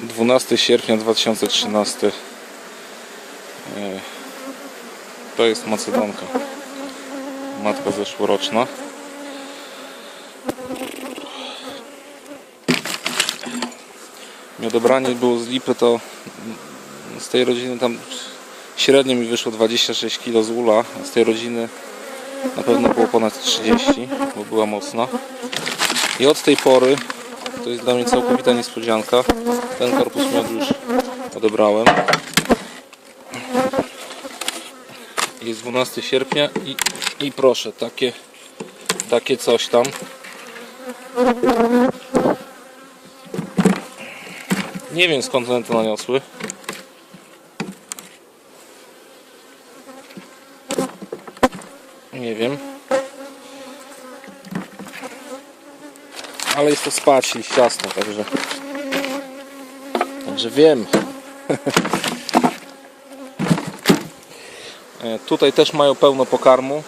12 sierpnia 2013 E, To jest Macedonka. Matka zeszłoroczna. Mi odebranie było z lipy to z tej rodziny tam średnio mi wyszło 26 kg z ula. Z tej rodziny na pewno było ponad 30 bo była mocna. I od tej pory to jest dla mnie całkowita niespodzianka. Ten korpus miodu już odebrałem. Jest 12 sierpnia i, i proszę, takie, takie coś tam. Nie wiem skąd one to naniosły. Nie wiem. Ale jest to spać liściasto, także także wiem. E, tutaj też mają pełno pokarmu.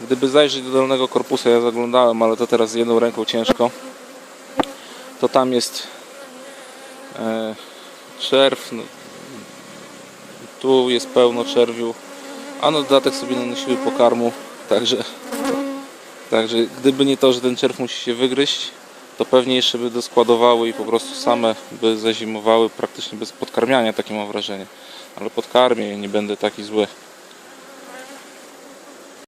Gdyby zajrzeć do dolnego korpusu, ja zaglądałem, ale to teraz z jedną ręką ciężko. To tam jest e, czerw no, tu jest pełno czerwiu. A na dodatek sobie nanosiły pokarmu także Także gdyby nie to, że ten czerw musi się wygryźć, to pewnie jeszcze by doskładowały i po prostu same by zazimowały praktycznie bez podkarmiania, takie mam wrażenie. Ale podkarmię nie będę taki zły.